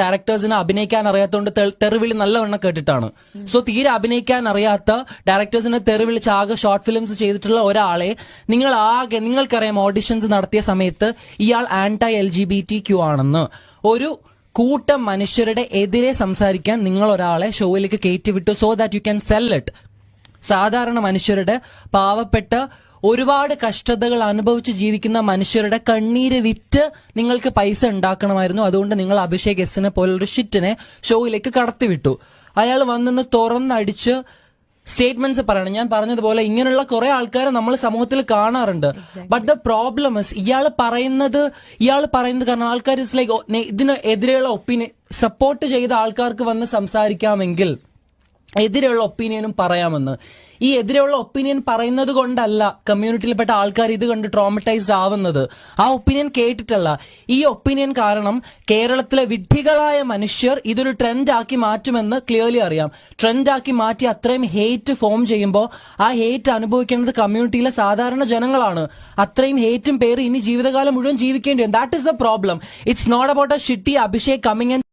ഡയറക്ടേഴ്സിന് അഭിനയിക്കാൻ അറിയാത്തതുകൊണ്ട് തെറിവിളി നല്ലവണ്ണം കേട്ടിട്ടാണ്. സോ തീരെ അഭിനയിക്കാൻ അറിയാത്ത ഡയറക്ടേഴ്സിനെ തെറിവിളിച്ച് ആകെ ഷോർട്ട് ഫിലിംസ് ചെയ്തിട്ടുള്ള ഒരാളെ നിങ്ങൾ ആകെ നിങ്ങൾക്കറിയാം ഓഡിഷൻസ് നടത്തിയ സമയത്ത് ഇയാൾ anti L G B T Q ആണെന്ന്. ഒരു കൂട്ടം മനുഷ്യരുടെ എതിരെ സംസാരിക്കാൻ നിങ്ങൾ ഒരാളെ ഷോയിലേക്ക് കയറ്റിവിട്ടു so that you can sell it സാധാരണ മനുഷ്യരുടെ പാവപ്പെട്ട ഒരുപാട് കഷ്ടതകൾ അനുഭവിച്ച് ജീവിക്കുന്ന മനുഷ്യരുടെ കണ്ണീര് വിറ്റ് നിങ്ങൾക്ക് പൈസ ഉണ്ടാക്കണമായിരുന്നു. അതുകൊണ്ട് നിങ്ങൾ അഭിഷേക് എസിനെ പോലൊരു ഷിറ്റിനെ ഷോയിലേക്ക് കടത്തിവിട്ടു. അയാൾ വന്നിന്ന് തുറന്നടിച്ച് സ്റ്റേറ്റ്മെന്റ്സ് പറയണം. ഞാൻ പറഞ്ഞതുപോലെ ഇങ്ങനെയുള്ള കുറെ ആൾക്കാരെ നമ്മൾ സമൂഹത്തിൽ കാണാറുണ്ട്. ബട്ട് ദ പ്രോബ്ലം ഇസ് ഇയാൾ പറയുന്നത് ഇയാൾ പറയുന്നത് കാരണം ആൾക്കാർ ഇറ്റ്സ് ലൈക്ക് ഇതിന് എതിരെയുള്ള ഒപ്പീനിയൻ സപ്പോർട്ട് ചെയ്ത ആൾക്കാർക്ക് വന്ന് സംസാരിക്കാമെങ്കിൽ എതിരെയുള്ള ഒപ്പീനിയനും പറയാമെന്ന്. ഈ എതിരെയുള്ള ഒപ്പീനിയൻ പറയുന്നത് കൊണ്ടല്ല കമ്മ്യൂണിറ്റിയിൽപ്പെട്ട ആൾക്കാർ ഇത് കണ്ട് ട്രോമറ്റൈസ്ഡ് ആവുന്നത്. ആ ഒപ്പീനിയൻ കേട്ടിട്ടല്ല. ഈ ഒപ്പീനിയൻ കാരണം കേരളത്തിലെ വിഡ്ഢികളായ മനുഷ്യർ ഇതൊരു ട്രെൻഡ് ആക്കി മാറ്റുമെന്ന് ക്ലിയർലി അറിയാം. ട്രെൻഡ് ആക്കി മാറ്റി അത്രയും ഹേറ്റ് ഫോം ചെയ്യുമ്പോൾ ആ ഹേറ്റ് അനുഭവിക്കേണ്ടത് കമ്മ്യൂണിറ്റിയിലെ സാധാരണ ജനങ്ങളാണ്. അത്രയും ഹേറ്റും പേര് ഇനി ജീവിതകാലം മുഴുവൻ ജീവിക്കേണ്ടി വരും. That is the problem it's not about a shitty Abhishek coming